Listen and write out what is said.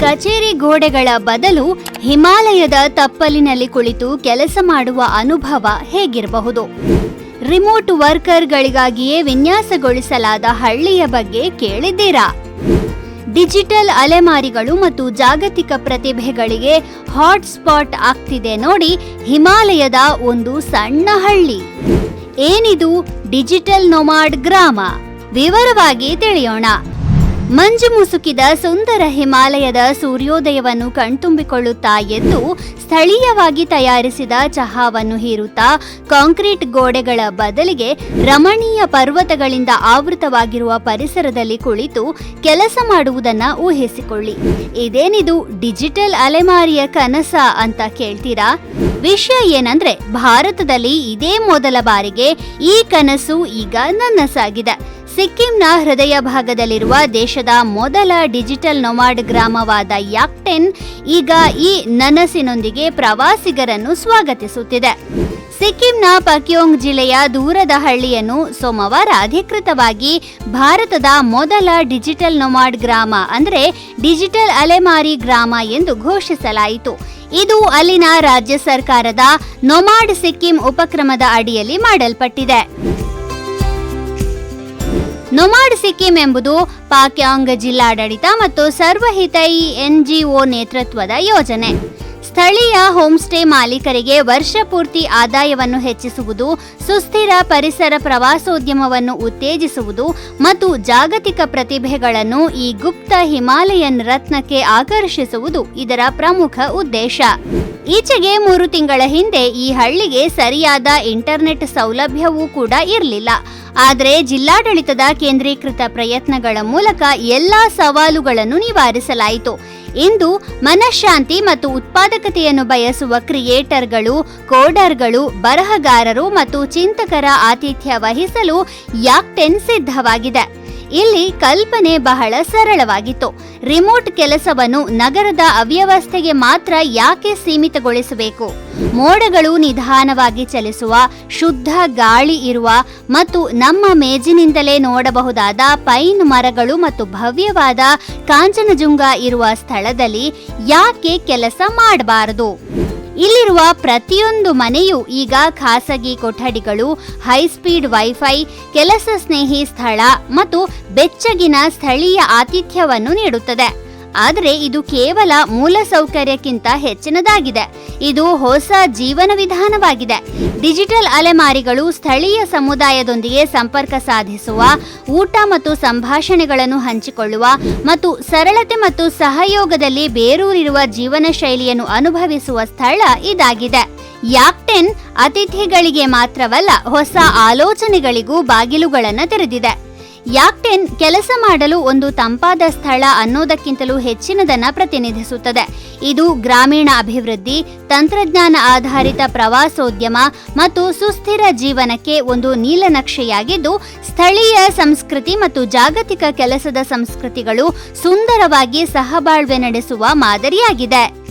ಕಚೇರಿ ಗೋಡೆಗಳ ಬದಲು ಹಿಮಾಲಯದ ತಪ್ಪಲಿನಲ್ಲಿ ಕುಳಿತು ಕೆಲಸ ಮಾಡುವ ಅನುಭವ ಹೇಗಿರಬಹುದು? ರಿಮೋಟ್ ವರ್ಕರ್ಗಳಿಗಾಗಿಯೇ ವಿನ್ಯಾಸಗೊಳಿಸಲಾದ ಹಳ್ಳಿಯ ಬಗ್ಗೆ ಕೇಳಿದ್ದೀರಾ? ಡಿಜಿಟಲ್ ಅಲೆಮಾರಿಗಳು ಮತ್ತು ಜಾಗತಿಕ ಪ್ರತಿಭೆಗಳಿಗೆ ಹಾಟ್ಸ್ಪಾಟ್ ಆಗ್ತಿದೆ ನೋಡಿ ಹಿಮಾಲಯದ ಒಂದು ಸಣ್ಣ ಹಳ್ಳಿ. ಏನಿದು ಡಿಜಿಟಲ್ ನೊಮಾಡ್ ಗ್ರಾಮ? ವಿವರವಾಗಿ ತಿಳಿಯೋಣ. ಮಂಜು ಮುಸುಕಿದ ಸುಂದರ ಹಿಮಾಲಯದ ಸೂರ್ಯೋದಯವನ್ನು ಕಣ್ತುಂಬಿಕೊಳ್ಳುತ್ತಾ ಎದ್ದು ಸ್ಥಳೀಯವಾಗಿ ತಯಾರಿಸಿದ ಚಹಾವನ್ನು ಹೀರುತ್ತಾ ಕಾಂಕ್ರೀಟ್ ಗೋಡೆಗಳ ಬದಲಿಗೆ ರಮಣೀಯ ಪರ್ವತಗಳಿಂದ ಆವೃತವಾಗಿರುವ ಪರಿಸರದಲ್ಲಿ ಕುಳಿತು ಕೆಲಸ ಮಾಡುವುದನ್ನ ಊಹಿಸಿಕೊಳ್ಳಿ. ಇದೇನಿದು ಡಿಜಿಟಲ್ ಅಲೆಮಾರಿಯ ಕನಸ ಅಂತ ಕೇಳ್ತೀರಾ? ವಿಷಯ ಏನಂದ್ರೆ ಭಾರತದಲ್ಲಿ ಇದೇ ಮೊದಲ ಬಾರಿಗೆ ಈ ಕನಸು ಈಗ ನನಸಾಗಿದೆ ಸಿಕ್ಕಿಂನ ಹೃದಯ ಭಾಗದಲ್ಲಿರುವ ದೇಶದ ಮೊದಲ ಡಿಜಿಟಲ್ ನೊಮಾಡ್ ಗ್ರಾಮವಾದ ಯಾಕ್ಟೆನ್ ಈಗ ಈ ನನಸಿನೊಂದಿಗೆ ಪ್ರವಾಸಿಗರನ್ನು ಸ್ವಾಗತಿಸುತ್ತಿದೆ. ಸಿಕ್ಕಿಂನ ಪಕ್ಯೋಂಗ್ ಜಿಲ್ಲೆಯ ದೂರದ ಹಳ್ಳಿಯನ್ನು ಸೋಮವಾರ ಅಧಿಕೃತವಾಗಿ ಭಾರತದ ಮೊದಲ ಡಿಜಿಟಲ್ ನೊಮಾಡ್ ಗ್ರಾಮ ಅಂದರೆ ಡಿಜಿಟಲ್ ಅಲೆಮಾರಿ ಗ್ರಾಮ ಎಂದು ಘೋಷಿಸಲಾಯಿತು. ಇದು ಅಲ್ಲಿನ ರಾಜ್ಯ ಸರ್ಕಾರದ ನೊಮಾಡ್ ಸಿಕ್ಕಿಂ ಉಪಕ್ರಮದ ಅಡಿಯಲ್ಲಿ ಮಾಡಲ್ಪಟ್ಟಿದೆ. ನೊಮಾಡ್ ಸಿಕ್ಕಿಂ ಎಂಬುದು ಪಾಕ್ಯಾಂಗ್ ಜಿಲ್ಲಾಡಳಿತ ಮತ್ತು ಸರ್ವಹಿತೈ ಎನ್ಜಿಒ ನೇತೃತ್ವದ ಯೋಜನೆ. ಸ್ಥಳೀಯ ಹೋಂಸ್ಟೇ ಮಾಲೀಕರಿಗೆ ವರ್ಷ ಪೂರ್ತಿ ಆದಾಯವನ್ನು ಹೆಚ್ಚಿಸುವುದು, ಸುಸ್ಥಿರ ಪರಿಸರ ಪ್ರವಾಸೋದ್ಯಮವನ್ನು ಉತ್ತೇಜಿಸುವುದು ಮತ್ತು ಜಾಗತಿಕ ಪ್ರತಿಭೆಗಳನ್ನು ಈ ಗುಪ್ತ ಹಿಮಾಲಯನ್ ರತ್ನಕ್ಕೆ ಆಕರ್ಷಿಸುವುದು ಇದರ ಪ್ರಮುಖ ಉದ್ದೇಶ. ಈಚೆಗೆ ಮೂರು ತಿಂಗಳ ಹಿಂದೆ ಈ ಹಳ್ಳಿಗೆ ಸರಿಯಾದ ಇಂಟರ್ನೆಟ್ ಸೌಲಭ್ಯವೂ ಕೂಡ ಇರಲಿಲ್ಲ. ಆದರೆ ಜಿಲ್ಲಾಡಳಿತದ ಕೇಂದ್ರೀಕೃತ ಪ್ರಯತ್ನಗಳ ಮೂಲಕ ಎಲ್ಲಾ ಸವಾಲುಗಳನ್ನು ನಿವಾರಿಸಲಾಯಿತು. ಇಂದು ಮನಃಶಾಂತಿ ಮತ್ತು ಉತ್ಪಾದಕತೆಯನ್ನು ಬಯಸುವ ಕ್ರಿಯೇಟರ್ಗಳು ಕೋಡರ್ಗಳು ಬರಹಗಾರರು ಮತ್ತು ಚಿಂತಕರ ಆತಿಥ್ಯ ವಹಿಸಲು ಯಾಕ್ಟೆನ್ ಸಿದ್ಧವಾಗಿದೆ. ಇಲ್ಲಿ ಕಲ್ಪನೆ ಬಹಳ ಸರಳವಾಗಿತ್ತು. ರಿಮೋಟ್ ಕೆಲಸವನ್ನು ನಗರದ ಅವ್ಯವಸ್ಥೆಗೆ ಮಾತ್ರ ಯಾಕೆ ಸೀಮಿತಗೊಳಿಸಬೇಕು? ಮೋಡಗಳು ನಿಧಾನವಾಗಿ ಚಲಿಸುವ, ಶುದ್ಧ ಗಾಳಿ ಇರುವ ಮತ್ತು ನಮ್ಮ ಮೇಜಿನಿಂದಲೇ ನೋಡಬಹುದಾದ ಪೈನ್ ಮರಗಳು ಮತ್ತು ಭವ್ಯವಾದ ಕಾಂಚನಜುಂಗ ಇರುವ ಸ್ಥಳದಲ್ಲಿ ಯಾಕೆ ಕೆಲಸ ಮಾಡಬಾರದು? ಇಲ್ಲಿರುವ ಪ್ರತಿಯೊಂದು ಮನೆಯೂ ಈಗ ಖಾಸಗಿ ಕೊಠಡಿಗಳು ಹೈಸ್ಪೀಡ್ ವೈಫೈ ಕೆಲಸ ಸ್ನೇಹಿ ಸ್ಥಳ ಮತ್ತು ಬೆಚ್ಚಗಿನ ಸ್ಥಳೀಯ ಆತಿಥ್ಯವನ್ನು ನೀಡುತ್ತದೆ. ಆದರೆ ಇದು ಕೇವಲ ಮೂಲಸೌಕರ್ಯಕ್ಕಿಂತ ಹೆಚ್ಚಿನದಾಗಿದೆ. ಇದು ಹೊಸ ಜೀವನ ವಿಧಾನವಾಗಿದೆ. ಡಿಜಿಟಲ್ ಅಲೆಮಾರಿಗಳು ಸ್ಥಳೀಯ ಸಮುದಾಯದೊಂದಿಗೆ ಸಂಪರ್ಕ ಸಾಧಿಸುವ, ಊಟ ಮತ್ತು ಸಂಭಾಷಣೆಗಳನ್ನು ಹಂಚಿಕೊಳ್ಳುವ ಮತ್ತು ಸರಳತೆ ಮತ್ತು ಸಹಯೋಗದಲ್ಲಿ ಬೇರೂರಿರುವ ಜೀವನ ಶೈಲಿಯನ್ನು ಅನುಭವಿಸುವ ಸ್ಥಳ ಇದಾಗಿದೆ. ಯಾಕ್ಟೆನ್ ಅತಿಥಿಗಳಿಗೆ ಮಾತ್ರವಲ್ಲ, ಹೊಸ ಆಲೋಚನೆಗಳಿಗೂ ಬಾಗಿಲುಗಳನ್ನು ತೆರೆದಿದೆ. ಯಾಕ್ಟೆನ್ ಕೆಲಸ ಮಾಡಲು ಒಂದು ತಂಪಾದ ಸ್ಥಳ ಅನ್ನೋದಕ್ಕಿಂತಲೂ ಹೆಚ್ಚಿನದನ್ನ ಪ್ರತಿನಿಧಿಸುತ್ತದೆ. ಇದು ಗ್ರಾಮೀಣ ಅಭಿವೃದ್ಧಿ, ತಂತ್ರಜ್ಞಾನ ಆಧಾರಿತ ಪ್ರವಾಸೋದ್ಯಮ ಮತ್ತು ಸುಸ್ಥಿರ ಜೀವನಕ್ಕೆ ಒಂದು ನೀಲನಕ್ಷೆಯಾಗಿದ್ದು, ಸ್ಥಳೀಯ ಸಂಸ್ಕೃತಿ ಮತ್ತು ಜಾಗತಿಕ ಕೆಲಸದ ಸಂಸ್ಕೃತಿಗಳು ಸುಂದರವಾಗಿ ಸಹಬಾಳ್ವೆ ನಡೆಸುವ ಮಾದರಿಯಾಗಿದೆ.